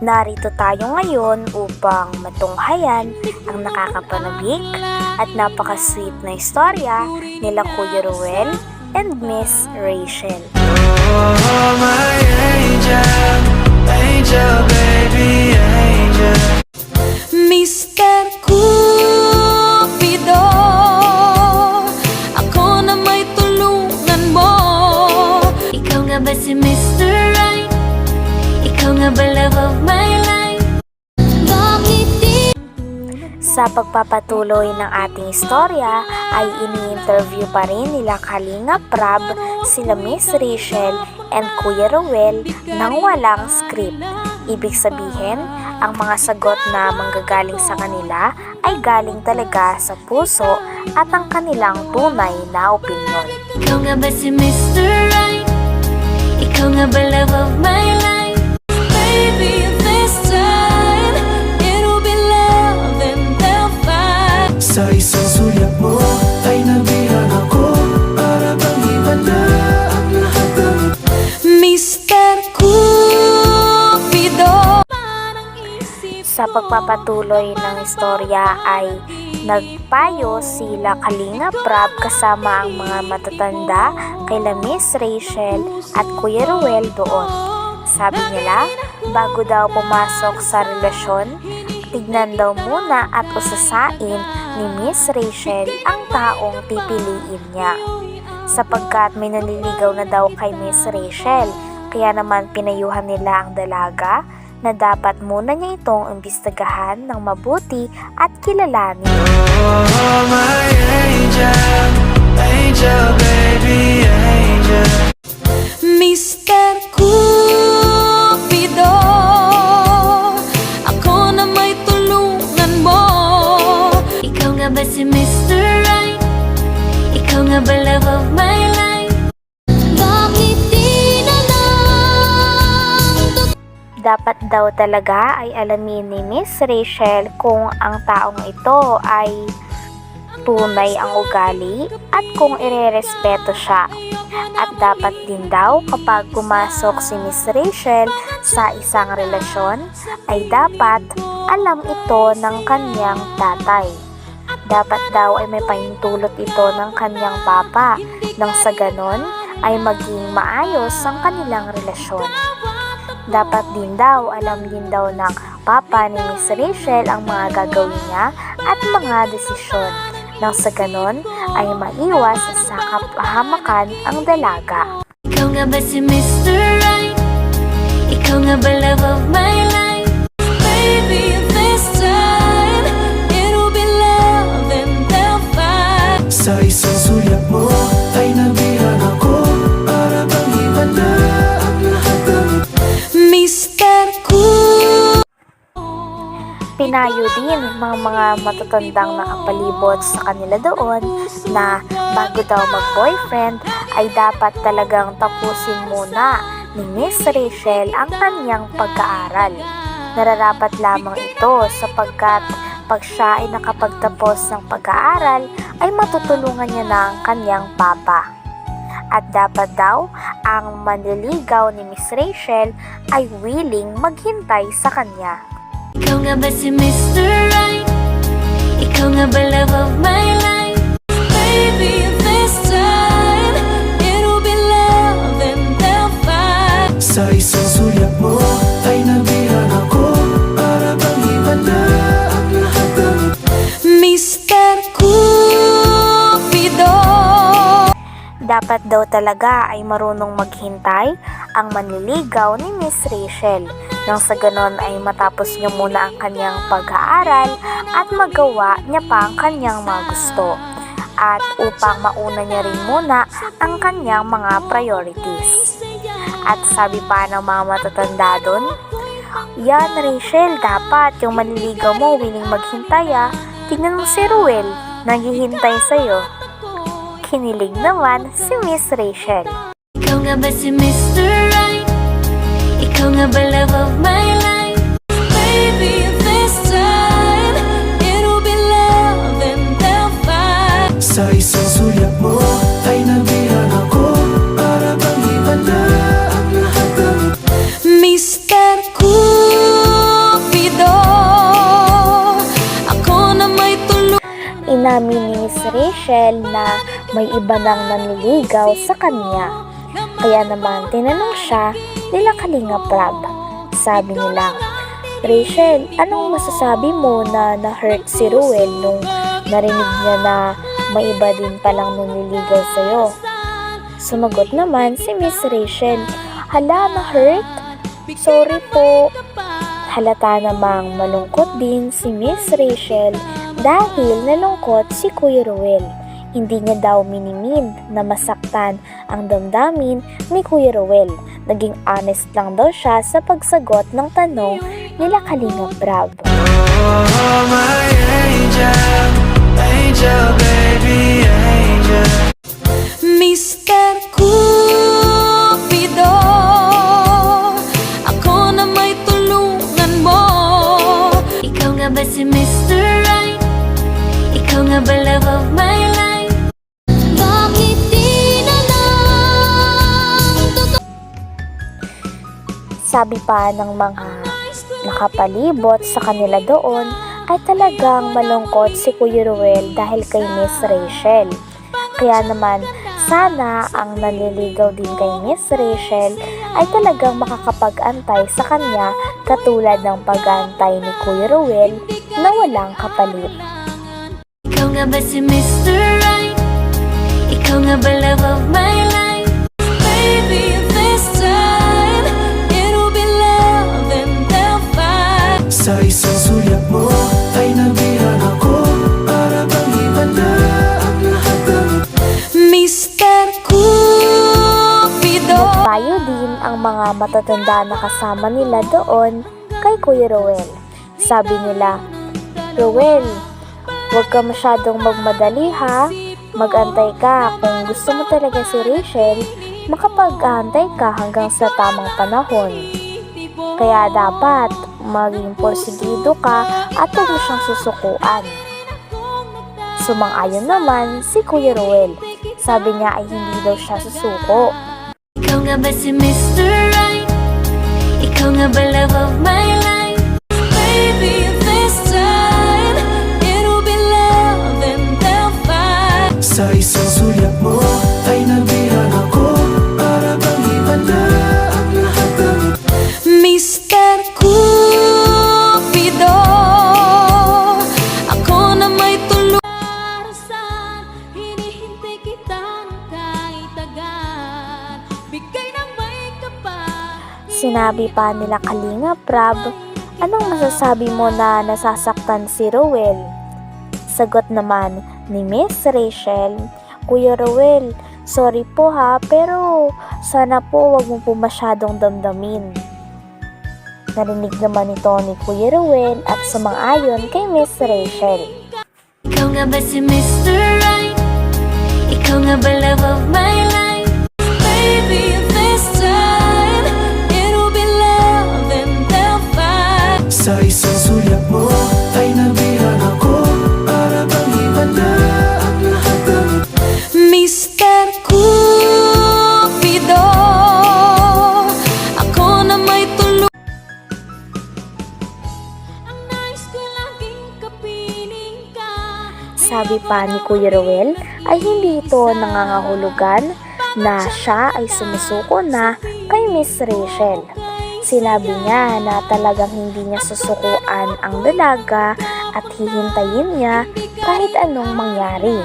Narito tayo ngayon upang matunghayan ang nakakapanabik at napaka-sweet na istorya nila Kuya Ruel and Miss Rachel. Oh, my angel, Sa pagpapatuloy ng ating istorya ay ini-interview pa rin nila Kalinga Prab, sila Miss Rachel and Kuya Ruel nang walang script. Ibig sabihin, ang mga sagot na manggagaling sa kanila ay galing talaga sa puso at ang kanilang tunay na opinyon. Ikaw nga ba si Mr. Right? Ikaw nga ba love of my life? Baby, Sa isang sulyap mo ay nabihan ako Para bang iba na ang lahat ng Mr. Cupido Sa pagpapatuloy ng istorya ay nagpayo sila Kalinga Prab kasama ang mga matatanda kay Miss Rachel at Kuya Ruel doon. Sabi nila, bago daw pumasok sa relasyon, tignan daw muna at usasain ni Miss Rachel ang taong pipiliin niya. Sapagkat may nanliligaw na daw kay Miss Rachel, kaya naman pinayuhan nila ang dalaga na dapat muna niya itong imbistagahan ng mabuti at kilalanin. Oh, my angel, Dapat daw talaga ay alamin ni Miss Rachel kung ang taong ito ay tunay ang ugali at kung irerespeto siya. At dapat din daw kapag pumasok si Miss Rachel sa isang relasyon ay dapat alam ito ng kanyang tatay. Dapat daw ay may pahintulot ito ng kanyang papa nang sa ganon ay maging maayos ang kanilang relasyon. Dapat din daw, alam din daw ng papa ni Miss Rachel ang mga gagawin niya at mga desisyon. Nang sa ganon ay maiwas sa kapahamakan ang dalaga. Ikaw nga ba si Mr. Right? Ikaw nga ba love of my life? Baby, this time It'll be love and they'll fight Sa isang sulyap mo Pinayo din mga, mga matatandang nakapalibot sa kanila doon na bago daw mag-boyfriend ay dapat talagang tapusin muna ni Miss Rachel ang kanyang pag-aaral. Nararapat lamang ito sapagkat pag siya ay nakapagtapos ng pag-aaral ay matutulungan niya na ang kanyang papa. At dapat daw ang manliligaw ni Miss Rachel ay willing maghintay sa kanya. Ikaw nga ba si Mr. Right? Ikaw nga ba love of my daw talaga ay marunong maghintay ang manliligaw ni Miss Rachel nang sa ganon ay matapos niya muna ang kanyang pag-aaral at magawa niya pa ang kanyang mga gusto at upang mauna niya rin muna ang kanyang mga priorities. At sabi pa ng mga matatanda doon, Yan Rachel, dapat yung manliligaw mo willing maghintay ah. Tingnan mo si Ruel, naghihintay sa'yo. Kinilig naman si Miss Rachel. Ikaw nga ba si Mr. Right? Ikaw nga ba love of my life? Baby, this time It'll be love and they'll fight Sa isang sulyap mo may iba nang nanliligaw sa kanya. Kaya naman tinanong siya nila Kalinga Prab. Sabi nila, Rachel, anong masasabi mo na na-hurt si Ruel nung narinig niya na may iba din palang nanliligaw sa'yo? Sumagot naman si Miss Rachel, Hala, na-hurt? Sorry po. Halata namang malungkot din si Miss Rachel dahil nalungkot si Kuya Ruel. Hindi niya daw minimin na masaktan ang damdamin ni Kuya Ruel. Naging honest lang daw siya sa pagsagot ng tanong nila Kalinga Brab. Oh, my angel, Sabi pa ng mga nakapalibot sa kanila doon ay talagang malungkot si Kuya Ruel dahil kay Miss Rachel. Kaya naman, sana ang nanliligaw din kay Miss Rachel ay talagang makakapag-antay sa kanya katulad ng pag-antay ni Kuya Ruel na walang kapalit. Ikaw nga ba si Mr. Right? Ikaw nga ba love of my life? Baby, matatanda na kasama nila doon kay Kuya Ruel. Sabi nila, Ruel, huwag ka masyadong magmadali ha. Magantay ka kung gusto mo talaga si Rachel, makapag-antay ka hanggang sa tamang panahon. Kaya dapat maging porsigido ka at huwag mo siyang susukuan. Sumang-ayon naman si Kuya Ruel. Sabi niya ay hindi daw siya susuko. Ikaw nga ba si Mr. Right? Sinabi pa nila Kalinga Prab, anong masasabi mo na nasasaktan si Rowel? Sagot naman ni Miss Rachel, Kuya Rowel, sorry po ha, pero sana po wag mo po masyadong damdamin. Narinig naman ito ni Kuya Rowel at sumang-ayon kay Miss Rachel. Ikaw nga ba si Mr. Right? Ikaw nga ba love of my life? Sa isang sulyap mo ay nabihan ako Para bang iba na ang lahat ng Mr. Cupido Ako na may tulong Ang nais ko laging kapiling ka Sabi pa ni Kuya Rowel ay hindi ito nangangahulugan na siya ay sumusuko na kay Miss Rachel. Sinabi niya na talagang hindi niya susukuan ang dalaga at hihintayin niya kahit anong mangyari.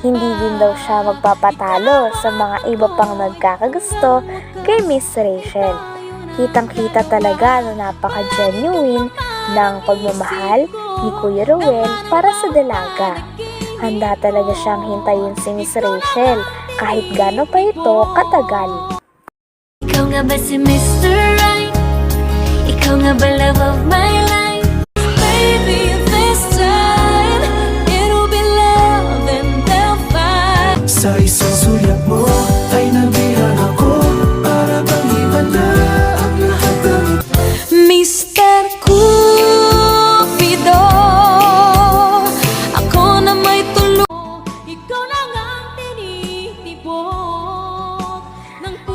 Hindi din daw siya magpapatalo sa mga iba pang nagkakagusto kay Miss Rachel. Kitang-kita talaga na napaka-genuine ng pagmamahal ni Kuya Rowel para sa dalaga. Handa talaga siyang hintayin si Miss Rachel kahit gaano pa ito katagal. Ikaw nga ba si Mr. Ikaw nga ba love of my life? Baby, this time It'll be love and they'll fight Sa isang sulyap mo ay nabihan ako Para bang iba na ang lahat ng Mr. Cupido Ako na may tulong Ikaw lang ang tinitibok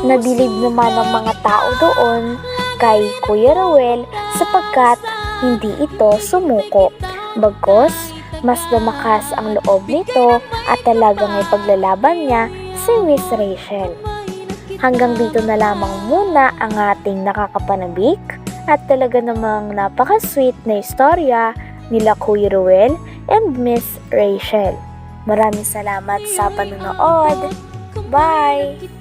Nabilib naman ng mga tao doon kay Kuya Rowel sapagkat hindi ito sumuko. Bagkos, mas lumakas ang loob nito at talagang ipaglalaban niya si Miss Rachel. Hanggang dito na lamang muna ang ating nakakapanabik at talaga namang napaka-sweet na istorya nila Kuya Ruel and Miss Rachel. Maraming salamat sa panonood. Bye!